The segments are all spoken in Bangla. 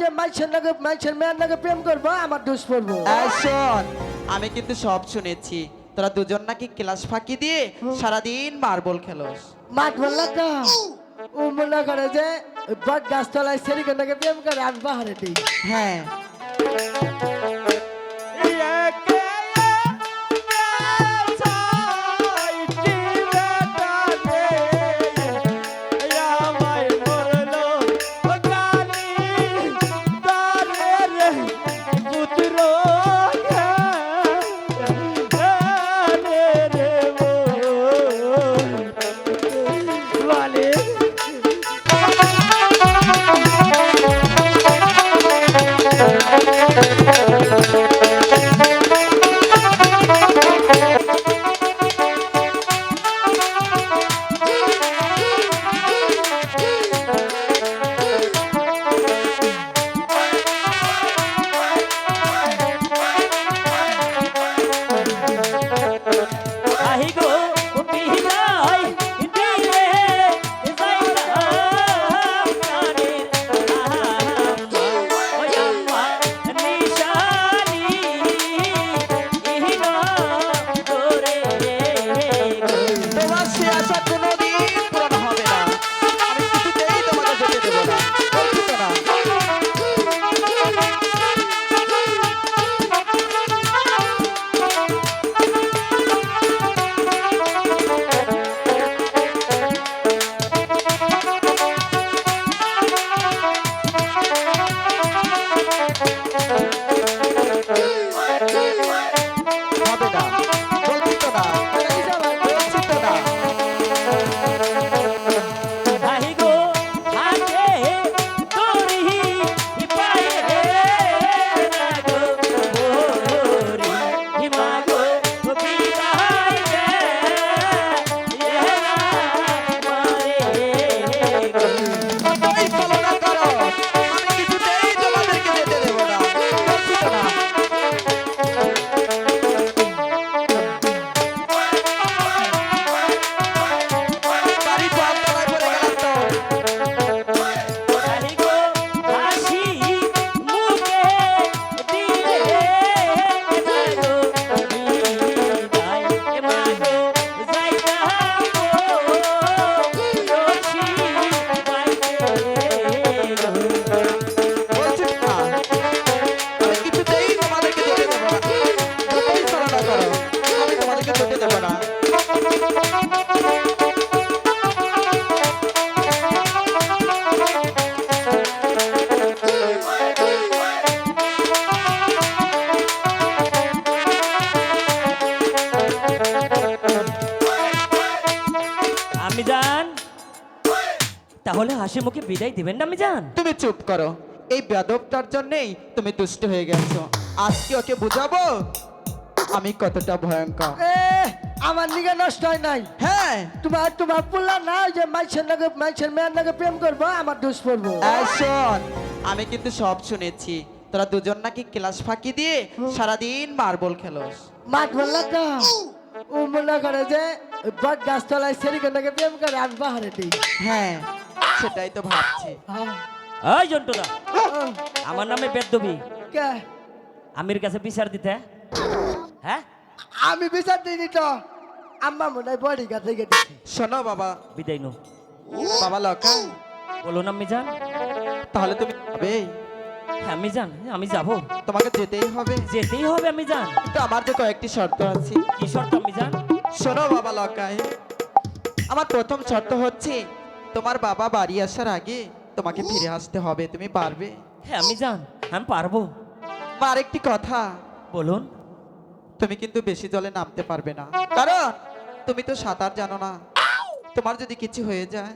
যে মাইছের নাগে মাইছের মেয়ের নাগে প্রেম করব আমার দোষ পড়ব। এই শোন আমি কিন্তু সব শুনেছি। তোরা দুজন নাকি ক্লাস ফাঁকি দিয়ে সারাদিন মার্বল খেলোস। মাঠ বললা তো? ও মনে করে যে বট গাছ তলায় সেরিকে নাকি প্রেম করে আমি বাহারে দিই। হ্যাঁ। বিদায় দিবেন না আমি জান। তুমি চুপ করো। এই বেদবটার জন্যই তুমি দুষ্ট হয়ে গেছো। আজকে ওকে বুঝাবো আমি কতটা ভয়ঙ্কর। আমার নিগে নষ্ট হয় নাই। হ্যাঁ। তোমার তোমার পুল্লা না যে মাইছের নাকি মাইছের মেয়ের নাকি প্রেম করব আমার দোষ পড়ব। এই শোন আমি কিন্তু সব শুনেছি। তোরা দুজন নাকি ক্লাস ফাঁকি দিয়ে সারাদিন মার্বল খেলোস। মাঠ বললা তো। ও মনে করে যে বট গাছ তলায় সেরিকে নাকি প্রেম করে আমি বাহারে দিই। হ্যাঁ। সেটাই তো ভাবছি। হ্যাঁ। ওই জন্টুদা আমার নামে বেদবি কে? আমির কাছে বিচার দিতে। হ্যাঁ? আমি বিচার দিইনি তো। আম্মা মনে হয় বডি গাছ। দিচ্ছি শোনো বাবা। বিদায় নো। বাবা লকা বলুন আমি যান তাহলে তুমি যাবে? হ্যাঁ আমি যান আমি যাব। তোমাকে যেতেই হবে। যেতেই হবে আমি যান কিন্তু আমার যে কয়েকটি শর্ত আছে। কি শর্ত আমি যান শোনো বাবা লকায় আমার প্রথম শর্ত হচ্ছে তোমার বাবা বাড়ি আসার আগে তোমাকে ফিরে আসতে হবে তুমি পারবে? হ্যাঁ আমি যান আমি পারব। বা আরেকটি কথা। বলুন। তুমি কিন্তু বেশি জলে নামতে পারবে না। কারণ তুমি তো সাঁতার জানো না। তোমার যদি কিছু হয়ে যায়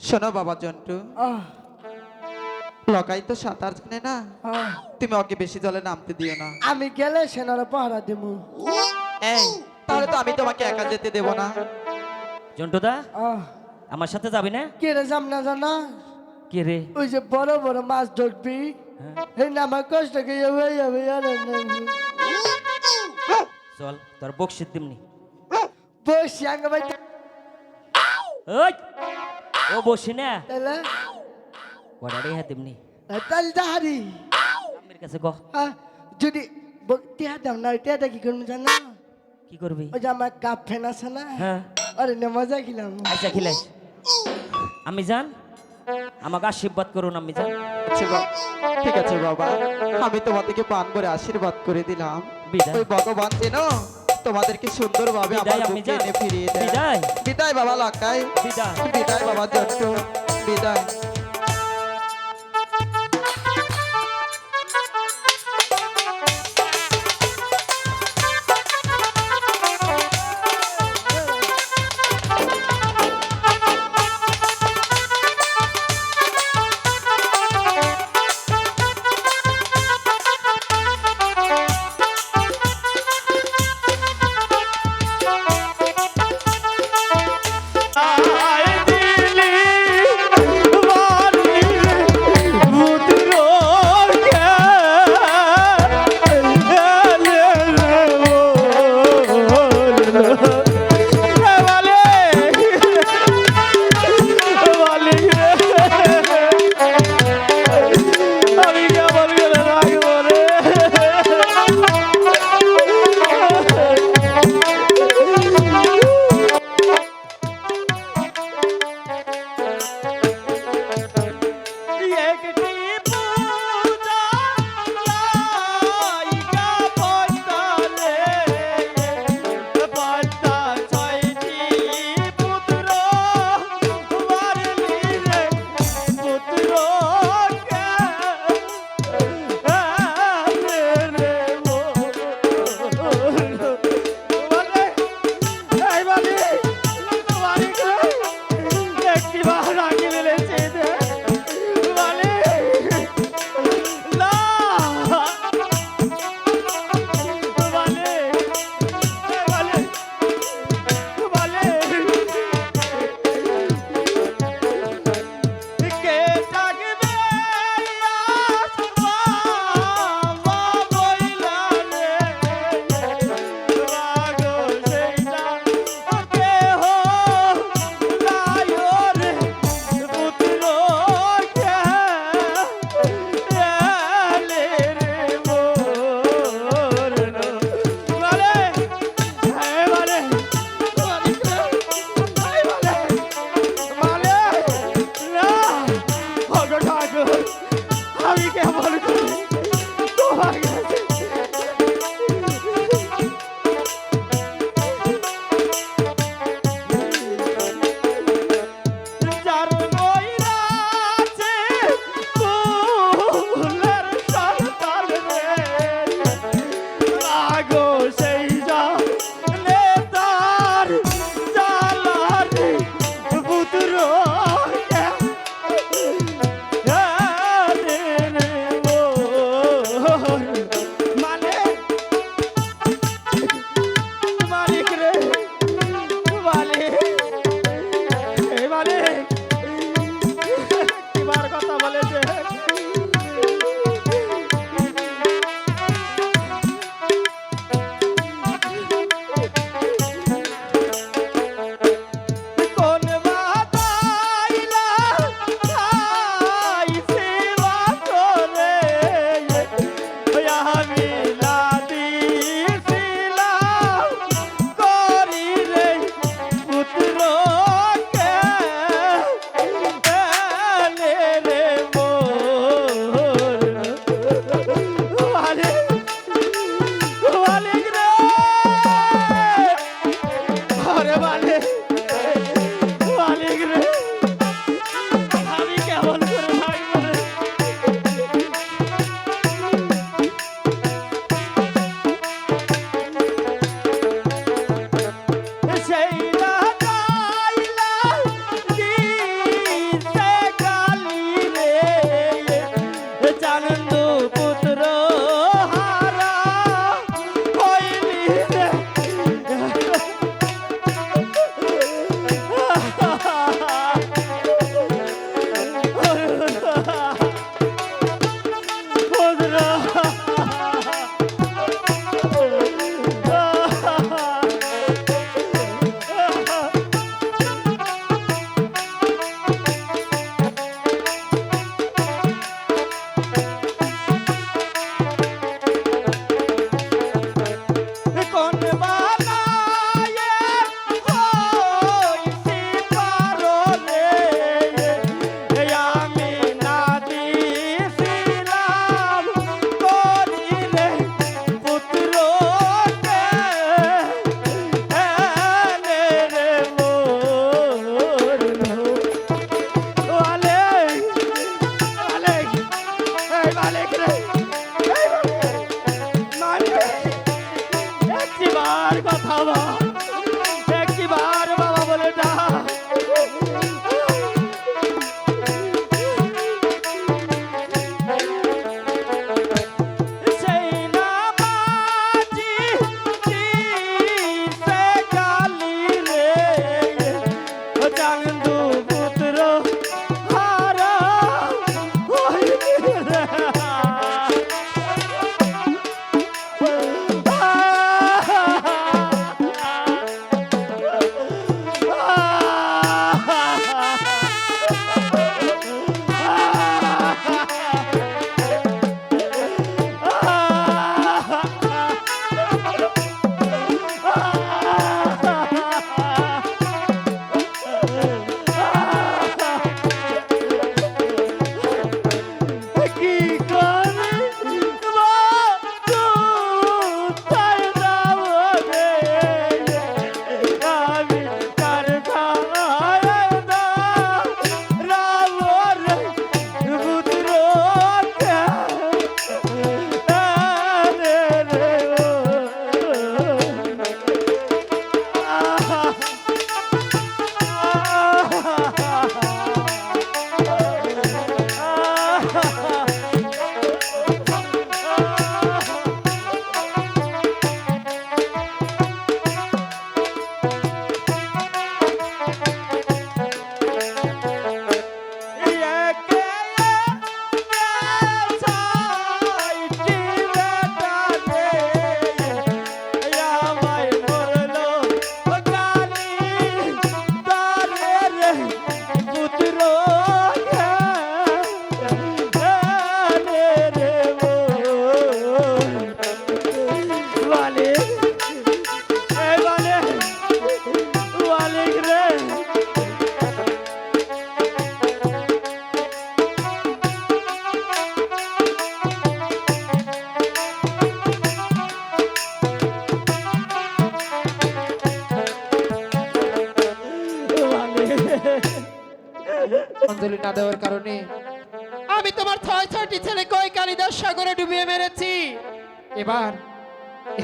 শোনো বাবা জন্টু। লকাই তো সাঁতার জানে না। তুমি ওকে বেশি জলে নামতে দিও না। আমি গেলে সেনারা পাহারা দেবো। এই তাহলে তো আমি তোমাকে একা যেতে দেবো না। জন্টুদা আমার সাথে যাবি না? কে রে যাম না জানা? কে রে? ওই যে বড় বড় মাছ ধরবি। হ্যাঁ, এই না আমার কষ্ট কে চল তোর বকশিত দিমনি বসি আগে ভাই। ওই! ও বসি না? তাহলে? কড়ারে হ্যাঁ তেমনি তাহলে যাহারি আমের কাছে কহ যদি টিয়া দাম না টিয়াটা কি করব জানো? কি করবি? ওই যে আমার কাপ ফ্যান আছে না? হ্যাঁ। আরে না মজা খেলাম। আচ্ছা আমি যান? আমাকে আশীর্বাদ করুন আমি যান। আচ্ছা ঠিক আছে বাবা। আমি তোমাদেরকে পান করে আশীর্বাদ করে দিলাম। বিদায়। ওই ভগবান যেন তোমাদেরকে সুন্দরভাবে আমার আমি বুকে এনে ফিরিয়ে দেয়। বিদায়। বিদায় বাবা লাকাই বিদায়। বিদায় বাবা জন্টু বিদায়।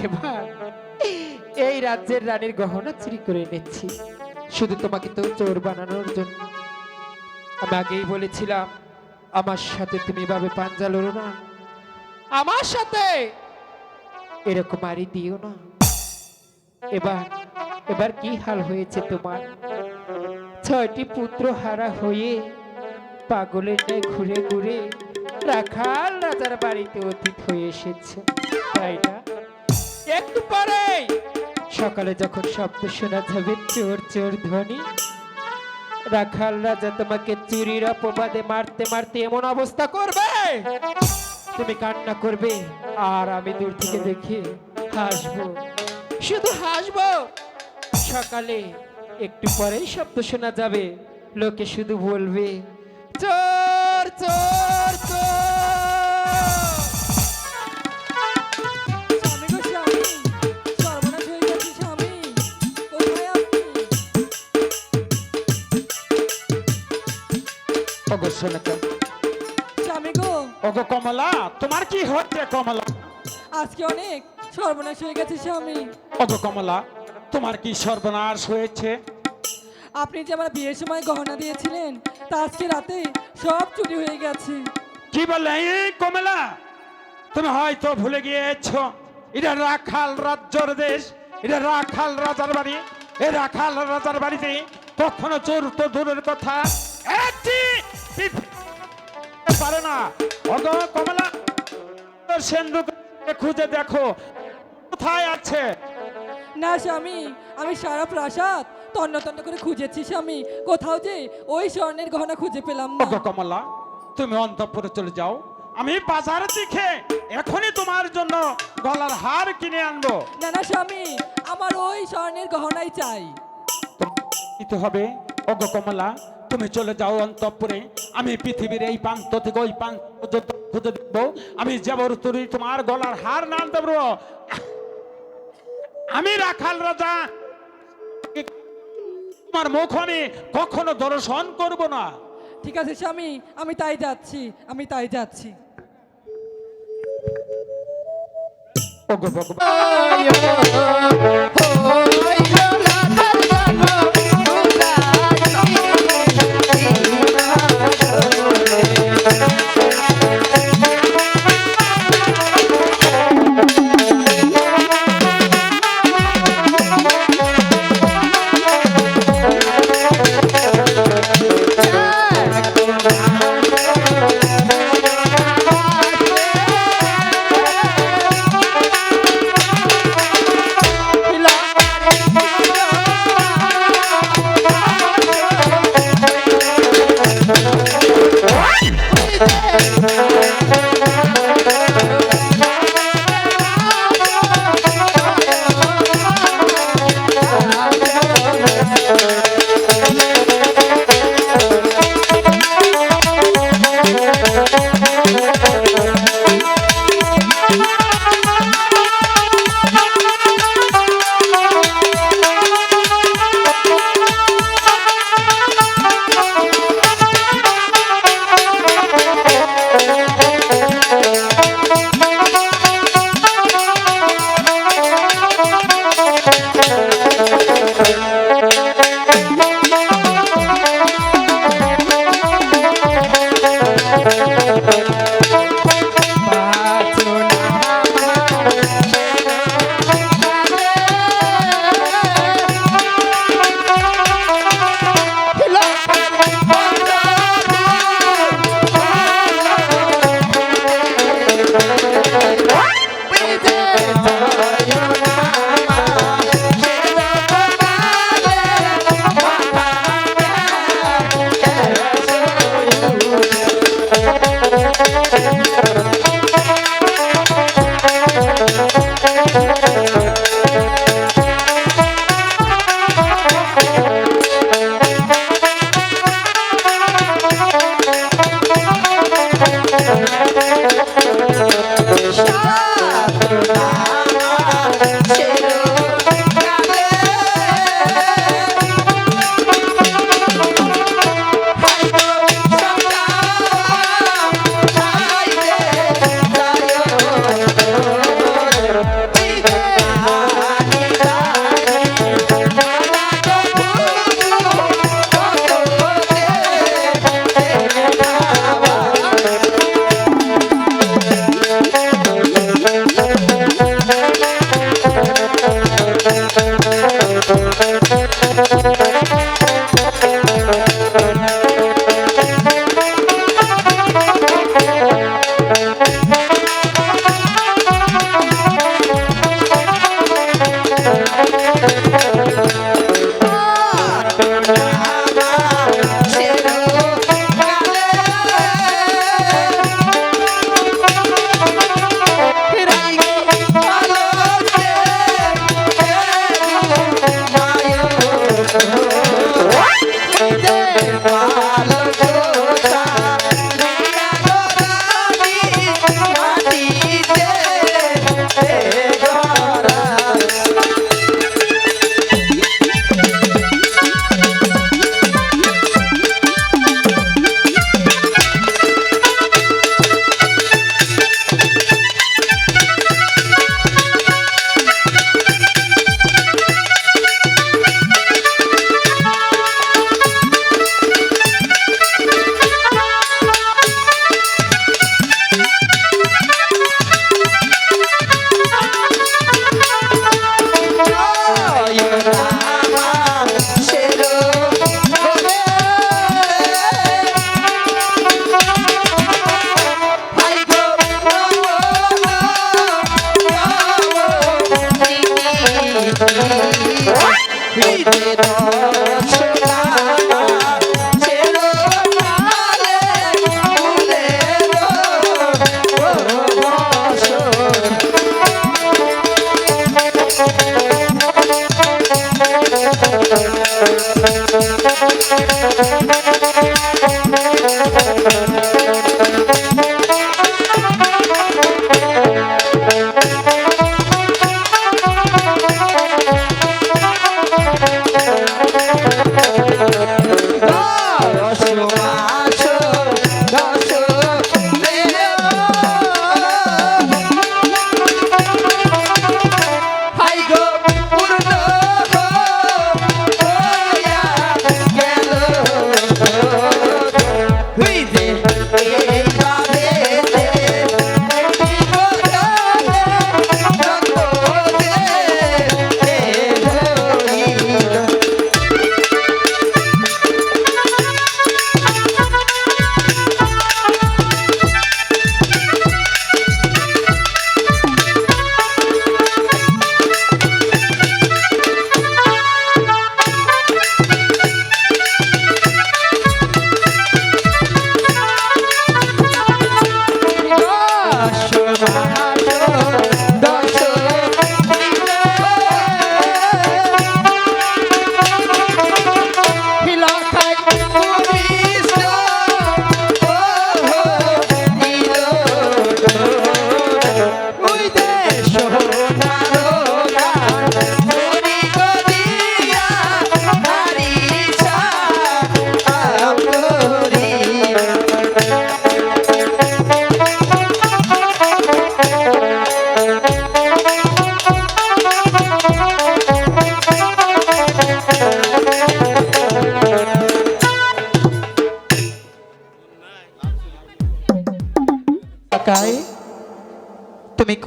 এবার এই রাজ্যের রানীর গহনা চুরি করে এনেছি। শুধু তোমাকে তো চোর বানানোর জন্য। আমি আগেই বলেছিলাম, আমার সাথে তুমি এভাবে পাঞ্জা লড়ো না। আমার সাথে এরকম আরই দিও না। এবার এবার কি হাল হয়েছে তোমার? ছয়টি পুত্র হারা হয়ে পাগলের ন্যায় ঘুরে ঘুরে রাখাল রাজার বাড়িতে অতীত হয়ে এসেছে, তাই না? একটু পরে। সকালে যখন শব্দ শোনা যাবে চোর চোর ধ্বনি। রাখাল রাজা তোমাকে চুরির অপবাদে মারতে মারতে এমন অবস্থা করবে? তুমি কান্না করবে, আর আমি দূর থেকে দেখে হাসবো। শুধু হাসবো। সকালে একটু পরেই শব্দ শোনা যাবে। লোকে শুধু বলবে, চোর চোর! ওগো স্বামী গো। ওগো কমলা তোমার কি হচ্ছে কমলা? আজকে অনেক সর্বনাশ হয়ে গেছে স্বামী। ওগো কমলা তোমার কি সর্বনাশ হয়েছে? আপনি যে আমার বিয়ের সময় গহনা দিয়েছিলেন তা আজকে রাতে সব চুরি হয়ে গেছে। কি বললে? এই কমলা তুমি হয়তো ভুলে গিয়েছো এটা রাখাল রাজ্যর দেশ এটা রাখাল রাজার বাড়ি। এই রাখাল রাজার বাড়িতে কখনো চোর তো দূরের কথা। পিপ- পারে না। ওগো কমলা তোর সিন্ধুক খুঁজে দেখো। কোথায় আছে? না স্বামী আমি সারা প্রাসাদ তন্ন তন্ন করে খুঁজেছি স্বামী। কোথাও যে ওই স্বর্ণের গহনা খুঁজে পেলাম না। কমলা তুমি অন্তপুরে চলে যাও। আমি বাজার দিকে এখনই তোমার জন্য গলার হার কিনে আনব। না না স্বামী আমার ওই স্বর্ণের গহনাই চাই। দিতে হবে? ওগো কমলা তুমি চলে যাও অন্তপুরে। আমি পৃথিবীর এই প্রান্ত থেকে ওই প্রান্ত পর্যন্ত খুঁজে দেখব। আমি যাবর তুরি তোমার গলার হার না আনতে পারব আমি রাখাল রাজা। তোমার মুখ আমি কখনো দর্শন করব না। ঠিক আছে স্বামী আমি তাই যাচ্ছি আমি তাই যাচ্ছি। ওগো ভগবান।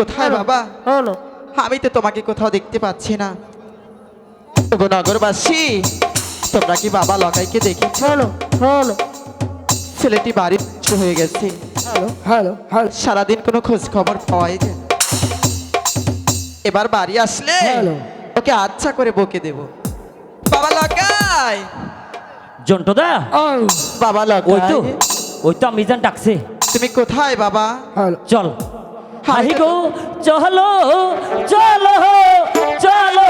কোথায় বাবা? হলো আমি তো তোমাকে কোথাও দেখতে পাচ্ছি না। নগরবাসী তোমরা কি বাবা লকাইকে দেখেছ হলো হলো ছেলেটি বাড়ি হয়ে গেছে। হলো হলো হলো সারাদিন কোনো খোঁজ খবর পাওয়াই যায় এবার বাড়ি আসলে। ওকে আচ্ছা করে বকে দেব। বাবা লকাই জন্টদা বাবা ওই তো লকাই ওই তো আমি জান ডাকছে। তুমি কোথায় বাবা? চল। হাহি গো চলো চলো চলো।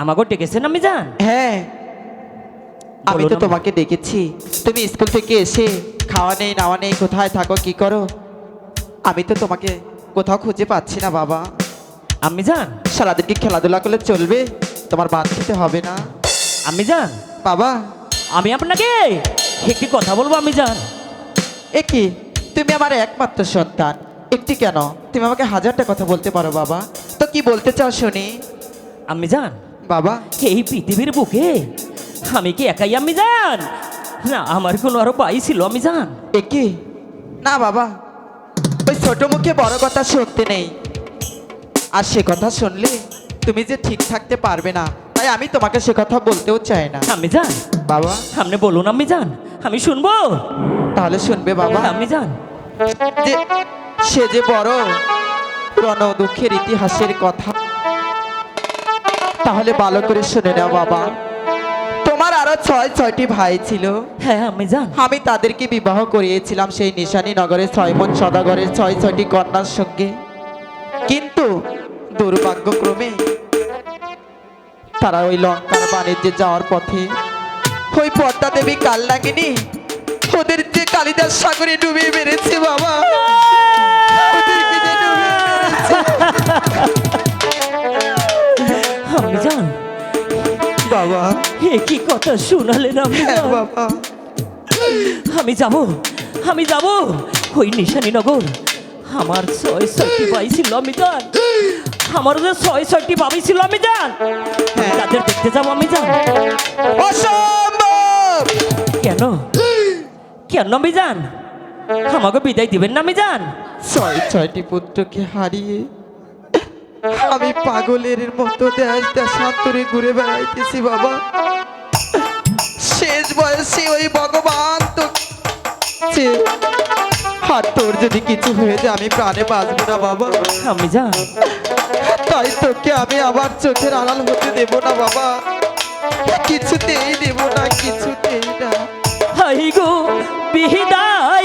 আমাকে ডেকেছেন আমি জান হ্যাঁ। আমি তো তোমাকে ডেকেছি। তুমি স্কুল থেকে এসে খাওয়া নেই নাওয়া নেই কোথায় থাকো কি করো? আমি তো তোমাকে কোথাও খুঁজে পাচ্ছি না বাবা। আমি জান সারাদিন কি খেলাধুলা করলে চলবে? তোমার ভাত খেতে হবে না। আমি জান বাবা। আমি আপনাকে একটি কথা বলব আমি জান এ কি? তুমি আমার একমাত্র সন্তান। একটি কেন? তুমি আমাকে হাজারটা কথা বলতে পারো বাবা। তো কি বলতে চাও শুনি? আমি জান বাবা? এই পৃথিবীর বুকে আমি কি একাই আমি যান না আমার কোনো আরও পাই ছিল আমি জান। একে? না বাবা ওই ছোট মুখে বড় কথা শুনতে নেই। আর সে কথা শুনলে তুমি যে ঠিক থাকতে পারবে না তাই আমি তোমাকে সে কথা বলতেও চাই না। আমি জান। বাবা? সামনে বলুন আমি যান আমি শুনব? তাহলে শুনবে বাবা। আমি যান সে যে বড় রণ দুঃখের ইতিহাসের কথা। তাহলে ভালো করে শুনে নাও বাবা। তোমার আরও ছয় ছয়টি ভাই ছিল। হ্যাঁ আমি জান। আমি তাদেরকে বিবাহ করিয়েছিলাম সেই নিশানী নগরের ছয়মন সদাগরের ছয় ছয়টি কন্যার সঙ্গে। কিন্তু দুর্ভাগ্যক্রমে তারা ওই লঙ্কার বাণিজ্যে যাওয়ার পথে ওই পদ্মা দেবী কাল লাগেনি। ওদের যে কালিদাস সাগরে ডুবিয়ে মেরেছে বাবা। ওদেরকে মেরেছে। বাবা। হে কি কথা শুনালেন আমি? হ্যাঁ বাবা। আমি যাব আমি যাব। ওই নিশানি নিশানীনগর আমার ছয় ছয়টি ভাই ছিল আমি জান। আমার যে ছয় ছয়টি ভাবি ছিল আমি জান। হ্যাঁ। তাদের দেখতে যাব আমি অসম্ভব! কেন? কেন আমি জান? আমাকে বিদায় দিবেন না আমি জান? ছয় ছয়টি পুত্রকে হারিয়ে আমি পাগলের মতো দেশ দেশান্তরে ঘুরে বেড়াইতেছি বাবা। শেষ বয়সে ওই ভগবান তো আর তোর যদি কিছু হয়ে যায় আমি প্রাণে বাঁচবো না বাবা। আমি যা। তাই তোকে আমি আবার চোখের আড়াল হতে দেব না বাবা। কিছুতেই দেব না কিছুতেই না। হাই গো বিহিদাই